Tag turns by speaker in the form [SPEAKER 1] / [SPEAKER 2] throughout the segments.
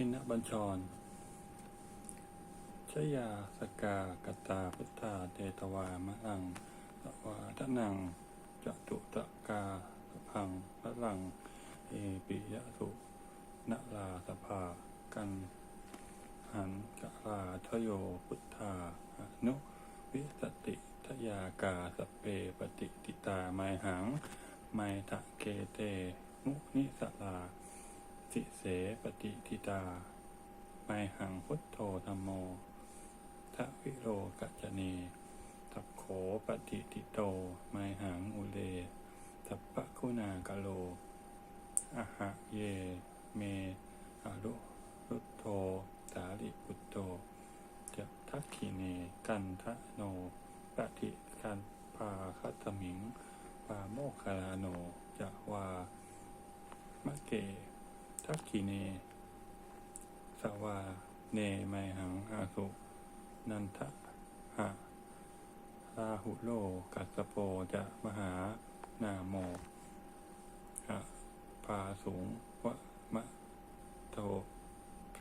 [SPEAKER 1] ทินบัญชร ชยาสกากตาพุทธาเตตวามะลังสวาทนังจตุตะกาสพังพะลัง เอปิยะสุนลาสภากันหันกะลาทโยพุทธาอนุวิสติทยากาสเปปฏิติตาไมหัง ไมทะเกเต มุนิสลา สิเสปฏิทิตาไมหังพุทโธธรรมโมทวิโรกัจเนทัพโขปฏิทิโตไมหังอุเลทัพปะคุณากะโลอะหะเย เมอรุรุโธสาลิปุตโตจะทักขิเน กันทะโนปฏิกันพาคัตมิงปาโมคลาโนจะวามะเก ทักขิเน สวาเนไมหังอาสุ นันทะหะราหุโลกัสโปจะมหานาโมอะพาสูงวะมะโต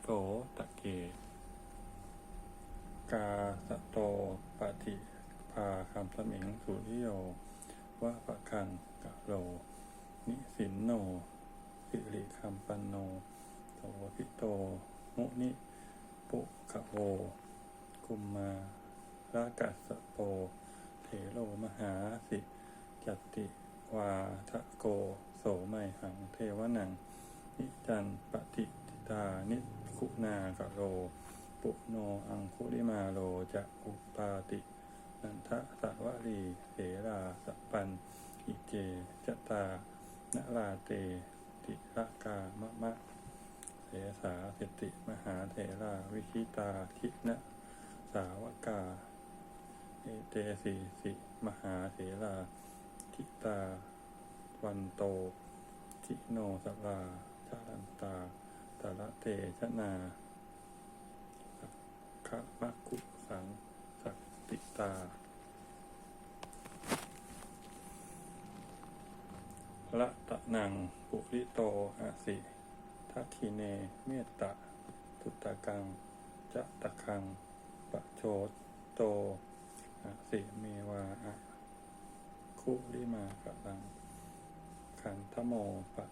[SPEAKER 1] โตตะเก กาสะโตปฏิภาคำสมิงสุริโยวะปะคังกะโล นิสินโน สิริคัมปันโนโตพิโต มุนิ ปุกะโวกุมมารากัสโปเถโลมหาสิจติวาทะโกโสไมหังเทวนัง นิจันปฏิติตานิคุณากะโล ปุโนอังคุลิมาโลจะอุปาติ นันทะสวลีเสราสปปัน อิเจจตา นราเต ติระกามะมะเสสาสติมหาเถราวิชิตาคินะสาวกา เอเตสีสิมหาเถราทิตา วันโตทิโนสลาชาลันตาตาละเตชนาสักขะมะกุสังสักติตา ละตะนังปุริโตอาสิทักขิเนเมตตะตุตตะกังจะตะคังปะโชตโตอาสิเมวาอะคุลิมากะลัง ขันธโมปะ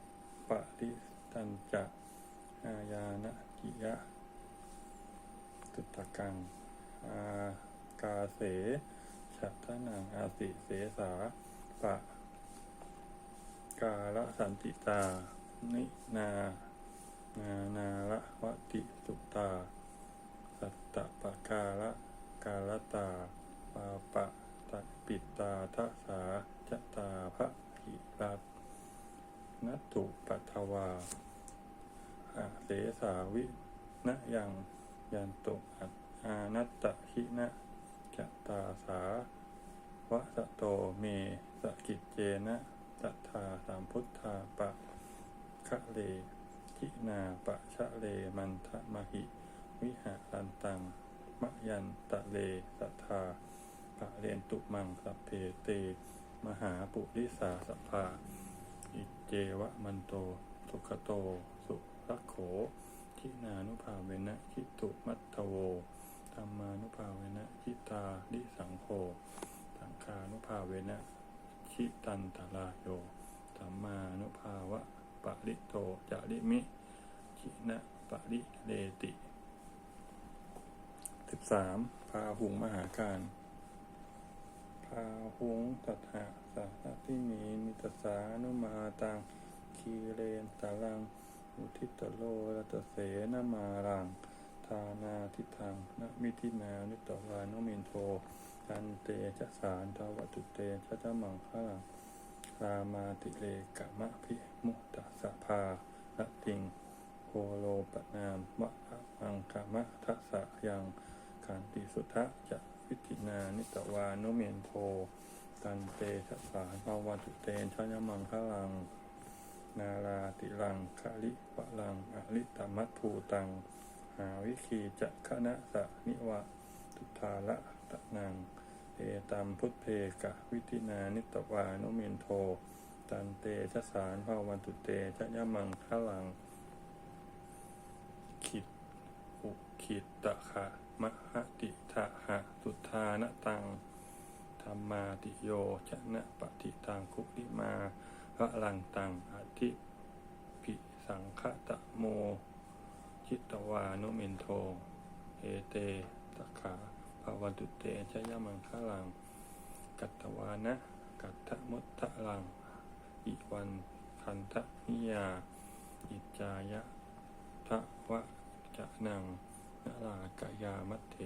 [SPEAKER 1] ปะริตันจะอายานะกิยะตุตตะกังอากาเสฉัตทนังอาสิเสสาปะ กาลสันติตา นินา นานาละวติสุตา สัตตปะกาละกาลตาปาปะตะปิตาทัสาจตาภะหิรัตนัตถุปัทวาอาเสสาวินะยังยันตุอัตอานัตตหินะจตาสาวะสะโตเมสกิจเจนะ ตัทธาสามพุทธาปะคะเลทินาปะชะเลมันทะมหิ วิหารันตัง มะยันตะเลสัทธาปะเรนตุมังสัพเพเต มหาปุริสาสภา อิเจวะมันโต สุขโต สุรักโขทินานุภาเวนะคิตุมัตโวธรรมานุภาเวนะคิตาดิสังโฆสังฆานุภาเวนะ ชิตันตลาโยธรรมานุภาวะปะริโตจาริมิชินะปะริเลติสิบสามพาหุงมหาการพาหุงตัหะสัตติมีนิตสานุมาตังคีเรนตาลังอุทิตโลรัตเสนมารังทานาทิทังนมิทินานิตวานุมินโท จันเตชะสารทวัตุเตชะจมังคลังรามาติเลกะมะพิมุตสะภาละติงโคโลปนามวะอังกะมะทัสสะยังขันติสุทะจะวิตินานิตวานุเมนโทตันเตชะสารภาวัตุเตชะยมังคลัง นาราติรังคาลิวะลังอลิตมัตภูตัง หาวิคีจะคณะสะนิวะ ทุทาละตะนัง เอตัมพุทเพกะวิตินานิตวานุเมนโท ตันเตชะสารภาวันตุเตชะยะมังคะลัง ขิดอุขิตตะขะมหติทะหะสุทานตังธรรมาติโยชนะปฏิตังคุลิมาระลังตังอธิปิสังคตะโม จิตตวานุเมนโท เอเตตะขา ภาวันตุเตชยมังคลัง กัตตวานะ กัตถมุตตะลัง อิวันคันทะนิยา อิจายะทะวะจะนังนลากยามัตเถ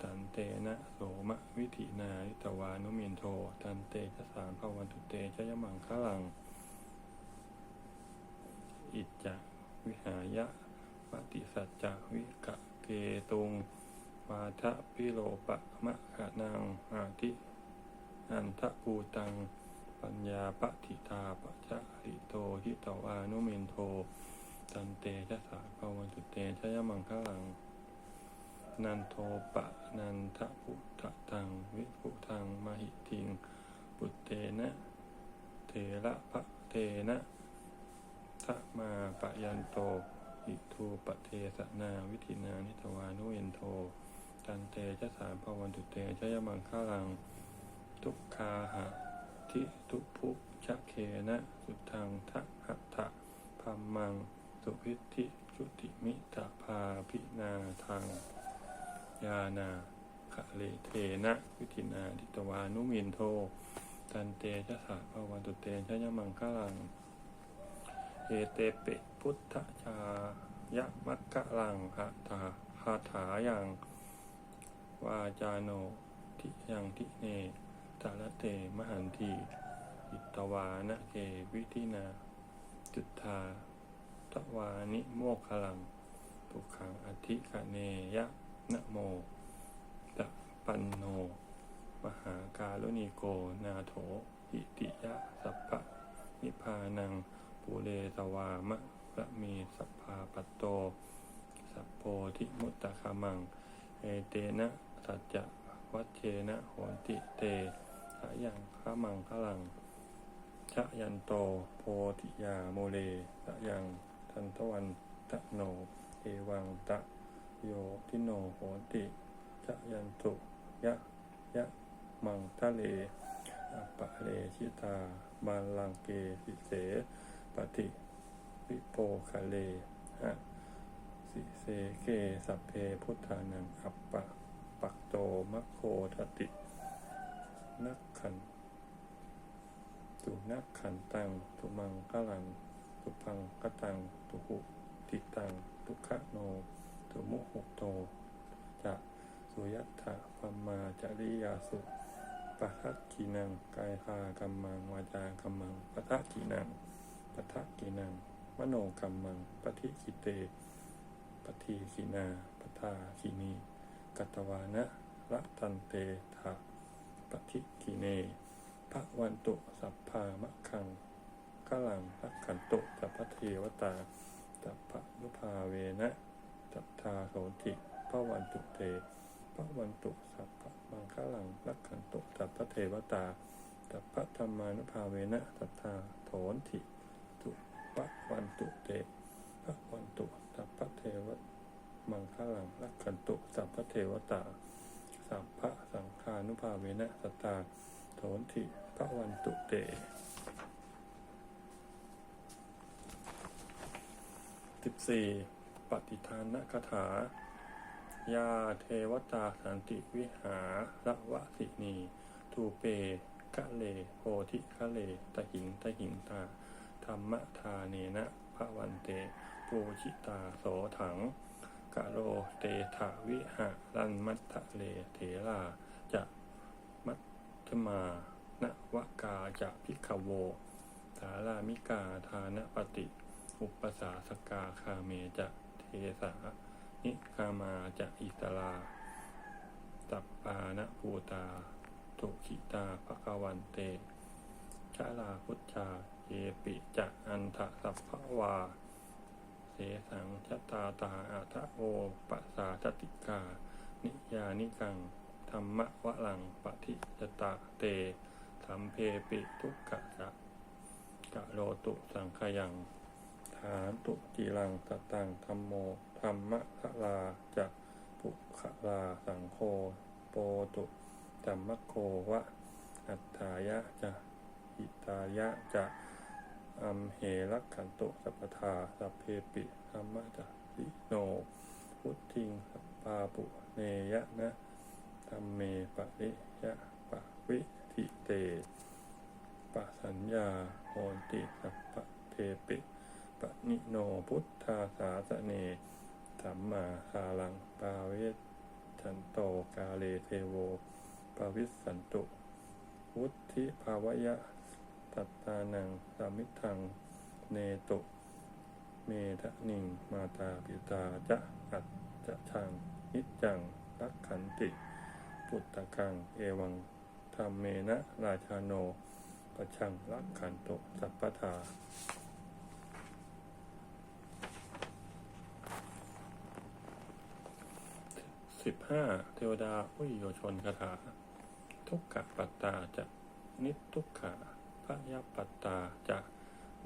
[SPEAKER 1] ตันเตนะโสมะวิธินานิตวานุเมนโท ตันเตชะสารภาวันตุเตชยมังคลัง อิจจะวิหายะปฏิสัจจะวิกะเกตุง วาทะพิโลปะมะขะนังอาทิอันทะปูตัง ปัญญาปฏิตาปะชะริโตหิตวานุเมนโทตันเตชะสาภาวันตุเตชะยมังคลัง นันโทปะนันทะพุทธตัง วิพุทังมหิติงปุตเตนะเทระพะเทนะทะมาปะยันโตอิทูปะเทสนาวิธินานิทวานุเวนโท ตันเตชะสาภาวันตุเตชยมังคลัง ทุกคาหะทิทุภุชะเคนะ สุทังทะหัตะพัมมัง สุพิธิชุติมิตะพาพินาทาง ยานาคะเลเทนะวิธินาทิตวานุมินโทตันเตชะสาภาวันตุเตชยมังคลังเอเตเปพุทธชายะมัคคะลังหะถาหาถายัง วาจาโนทิยังทิเนตาลเตมหันทีอิตวานะเกวิธินา จุธาตวานิโมคลังปุขังอธิคเนยะนะโมตะปันโน มหาการุณิโกนาโถอิติยะสัพพะนิพานังปูเรตวามะระมีสัพพาปัตโต สัพโพธิมุตตะคามัง เอเตนะ สัจจะวัชเชนะโหนติเตขะยังขะมังขลังชะยันโตโพธิยาโมเลสะยังทันทวันตะโน เอวังตะโยทิโนโหนติชะยันตุยะยะมังทะเลอปะเลชิตาบาลังเกสิเสปฏิวิโปคะเลหะสิเสเกสัพเพพุทธานังอัปปะ ปักโตมะโคทติ นักขันตุนักขันตัง ตุมังกลัง ตุพังกตัง ตุหุติตัง ตุขะโน ตุมุหุโต จะสุยัตถะพัมมาจริยาสุปะทักกีนัง กายคากัมมัง วาจากัมมังปะทักกีนังปะทักกีนัง มโนกัมมังปฏิคิเตปฏิคินาปทาคินี กัตวานะละตันเตถะปฏิคิเนพระวันตุสัพพามะคังกลังรักขันตุสัพพเทวตาสัพพนุภาเวนะสัทธาโสติพระวันตุเตพระวันตุสัพพมังคลังรักขันตุสัพพเทวตาสัพพธรรมานุภาเวนะสัทธาโถนติตุพระวันตุเตพระวันตุสัพพเทว มังคลังรักขันตุสัพพเทวตา สัพพะสังฆานุภาเวนะสตาโถนติพระวันตุเตสิบสี่ปฏิทานคาถา ยาเทวตาสันติวิหาระวะสินี ทูเปกะเลโพธิคะเลตะหิงตะหิงตา ธรรมทาเนนะพระวันเต ปูชิตาโสถัง กะโลเตถาวิหะรันมัตทะเลเถราจะมัตถมานวกาจะพิกโวสารามิกาทานปฏิ อุปสาสกาคาเมจะเทสานิคามาจะอิสลาตัปปานะภูตาทุขิตาภควันเตชาลาพุทธาเยปิจะอันทะสัพพวา เสสังชตาตาอัทะโอปัสาจติกา นิยานิกัง ธรรมะวะลังปฏิจตาเตสัมเพปิทุกขะจะกะโลตุสังขยังฐานตุจีรังตตังธรรมโมธรรมะคะลาจะปุคะลาสังโฆโปตุธรรมโควะ อัตถายะจะหิตายะจะ อัมเหรักขันโตสัพพทาสัพเพปิธรรมะจะสิโน พุทธิงสัปปาปุเนยะนะธรรมเมปะริยะปะวิทิเตปะสัญญาโหติสัพพเทปิ ปะนิโนพุทธาสาสเนสัมมาคาลังปาเวชันโตกาเลเทโวปาวิสสันตุ วุธิภาวยะ ตัตตานังสามิทัง เนตุเมทะนิง มาตาปิตาจะอัจจะชังนิจังรักขันติ ปุตตะกัง เอวังธรรมเมนะราชาโนประชังรักขันตุสัพพทาสิบห้าเทวดาอุยโยชนคาถา ทุกขปัตตาจะนิทุกขะ พยปัตตาจะ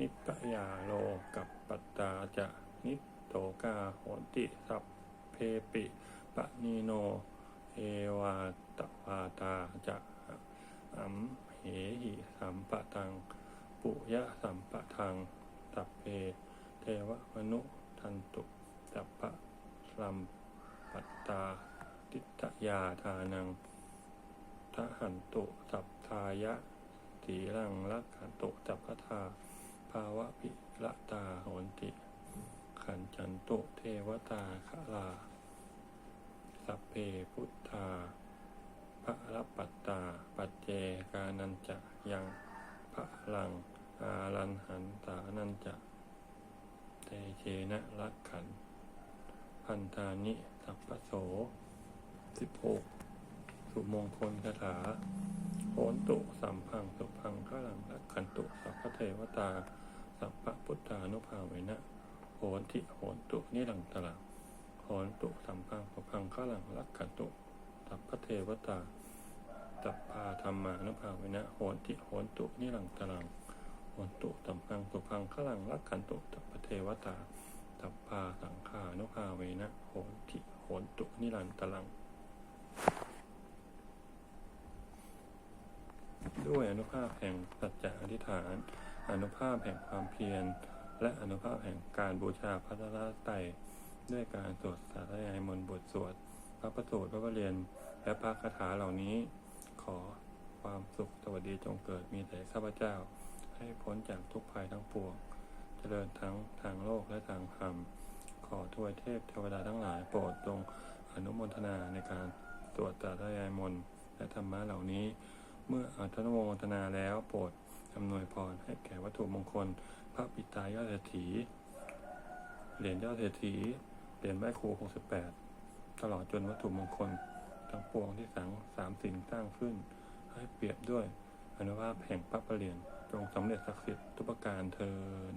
[SPEAKER 1] นิปยาโลกับปัตตาจะนิโตกาโหนติสัพเพปิปะนีโนเอวาตวาตาจะอัมเหหิสัมปะตัง ปุยะสัมปะทังตัพเพเทวมนุทันตุตัพพะลัมปัตตาติตยาทานังทหันตุสัพทายะ ตีรังรักขันตุจัพพทาภาวะปิละตาโหนติ ขันจันตุเทวตาคลา สัพเพพุทธาพระรปัตตา ปัจเจกานันจะยังพระลังอารันหันตานันจะเตเชนะรักขัน พันธานิสัพพโสสิบหกสุมงคลคาถา โหนตุสัมพังสุพังข้าลังรักขันตุสัพพเทวตา สัพพพุทธานุภาเวนะโหนติโหนตุนิรังตลังโหนตุสัมพังสุพังข้าลังรักขันตุสัพพเทวตาตัปปาธรรมานุภาเวนะโหนติโหนตุนิรังตลังโหนตุสัมพังสุพังข้าลังรักขันตุสัพพเทวตาตัปปาสังขานุภาเวนะโหนติโหนตุนิรันตลัง ด้วยอนุภาพแห่งสัจจะอธิษฐาน อนุภาพแห่งความเพียร และอนุภาพแห่งการบูชาพระรัตนตรด้วยการสวดสาธยายมนต์บทสวด พระประสูตรพระประเรียน และพระคาถาเหล่านี้ ขอความสุขสวัสดีจงเกิดมีแต่ข้าพเจ้า ให้พ้นจากทุกภัยทั้งปวง เจริญทั้งทางโลกและทางธรรม ขอทวยเทพเทวดาทั้งหลายโปรดจงอนุโมทนาในการสวดสาธยายมนต์และธรรมะเหล่านี้ เมื่ออนุโมทนาแล้วโปรดอำนวยพรให้แก่วัตถุมงคล พระปิตายอดเศรษฐี เหรียญยอดเศรษฐี เหรียญแม่ครู68 ตลอดจนวัตถุมงคล ทั้งปวงที่สังสามสิ่งสร้างขึ้น ให้เปรียบด้วยอนุภาพแห่งพระประเรียนจงสำเร็จศักดิ์สิทธิ์ทุกประการเทิน